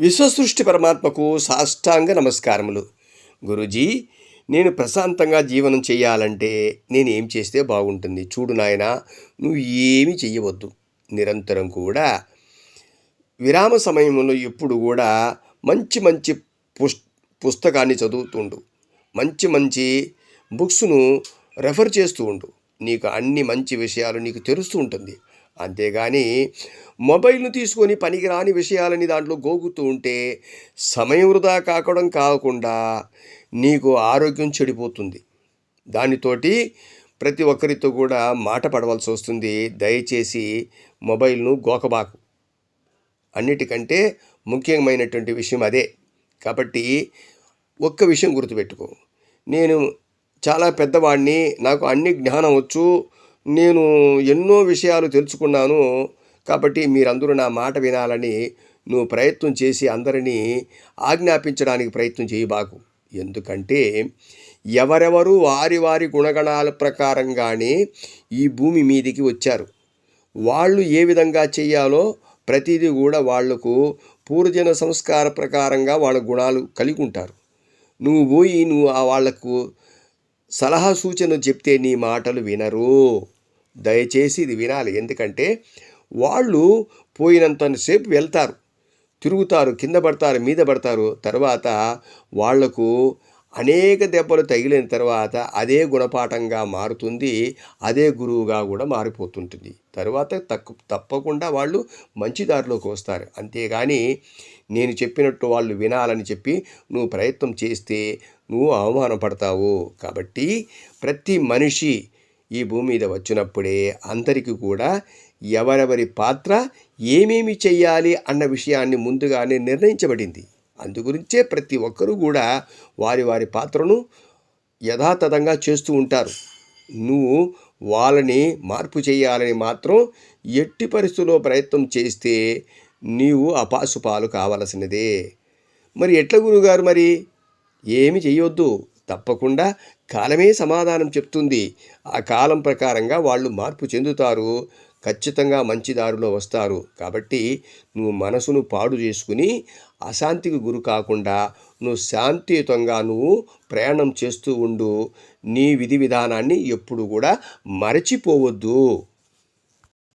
విశ్వసృష్టి పరమాత్మకు సాష్టాంగ నమస్కారములు. గురూజీ నేను ప్రశాంతంగా జీవనం చేయాలంటే నేను ఏం చేస్తే బాగుంటుంది? చూడు నాయన నువ్వు ఏమి చెయ్యవద్దు. నిరంతరం కూడా విరామ సమయంలో ఎప్పుడు కూడా మంచి మంచి పుస్ పుస్తకాన్ని చదువుతుండు మంచి మంచి బుక్స్ను రెఫర్ చేస్తూ ఉండు. నీకు అన్ని మంచి విషయాలు నీకు తెలుస్తూ ఉంటుంది. అంతేగాని మొబైల్ను తీసుకొని పనికిరాని విషయాలని దాంట్లో గోగుతూ ఉంటే సమయం వృధా కాకడం కాకుండా నీకు ఆరోగ్యం చెడిపోతుంది. దానితోటి ప్రతి ఒక్కరితో కూడా మాట పడవలసి వస్తుంది. దయచేసి మొబైల్ను గోకబాకు. అన్నిటికంటే ముఖ్యమైనటువంటి విషయం అదే. కాబట్టి ఒక్క విషయం గుర్తుపెట్టుకో. నేను చాలా పెద్దవాడిని నాకు అన్ని జ్ఞానం వచ్చు నేను ఎన్నో విషయాలు తెలుసుకున్నాను కాబట్టి మీరందరూ నా మాట వినాలని నువ్వు ప్రయత్నం చేసి అందరినీ ఆజ్ఞాపించడానికి ప్రయత్నం చేయబాకు ఎందుకంటే ఎవరెవరు వారి వారి గుణగణాల ప్రకారంగానే ఈ భూమి మీదికి వచ్చారు. వాళ్ళు ఏ విధంగా చేయాలో ప్రతిదీ కూడా వాళ్ళకు పూర్వజన సంస్కార ప్రకారంగా వాళ్ళ గుణాలు కలిగి ఉంటారు. నువ్వు పోయి నువ్వు ఆ వాళ్ళకు సలహా సూచన చెప్తే నీ మాటలు వినరు. దయచేసి ఇది వినాలి. ఎందుకంటే వాళ్ళు పోయినంతసేపు వెళ్తారు. తిరుగుతారు కింద పడతారు మీద పడతారు. తర్వాత వాళ్ళకు అనేక దెబ్బలు తగిలిన తర్వాత అదే గుణపాఠంగా మారుతుంది అదే గురువుగా కూడా మారిపోతుంటుంది. తర్వాత తక్కు తప్పకుండా వాళ్ళు మంచి దారిలోకి వస్తారు. అంతేగాని నేను చెప్పినట్టు వాళ్ళు వినాలని చెప్పి నువ్వు ప్రయత్నం చేస్తే నువ్వు అవమానపడతావు. కాబట్టి ప్రతి మనిషి ఈ భూమి మీద వచ్చినప్పుడే అందరికీ కూడా ఎవరెవరి పాత్ర ఏమేమి చెయ్యాలి అన్న విషయాన్ని ముందుగానే నిర్ణయించబడింది. అందుగురించే ప్రతి ఒక్కరూ కూడా వారి వారి పాత్రను యథాతథంగా చేస్తూ ఉంటారు. నువ్వు వాళ్ళని మార్పు చేయాలని మాత్రం ఎట్టి పరిస్థితుల్లో ప్రయత్నం చేస్తే నీవు అపాసుపాలు కావలసినదే. మరి ఎట్ల గురుగారు మరి? ఏమి చేయొద్దు తప్పకుండా కాలమే సమాధానం చెప్తుంది. ఆ కాలం ప్రకారంగా వాళ్ళు మార్పు చెందుతారు. ఖచ్చితంగా మంచి దారిలో వస్తారు. కాబట్టి నువ్వు మనసును పాడు చేసుకుని అశాంతికి గురి కాకుండా నువ్వు శాంతియుతంగా నువ్వు ప్రయాణం చేస్తూ ఉండు. నీ విధి విధానాన్ని ఎప్పుడు కూడా మరచిపోవద్దు.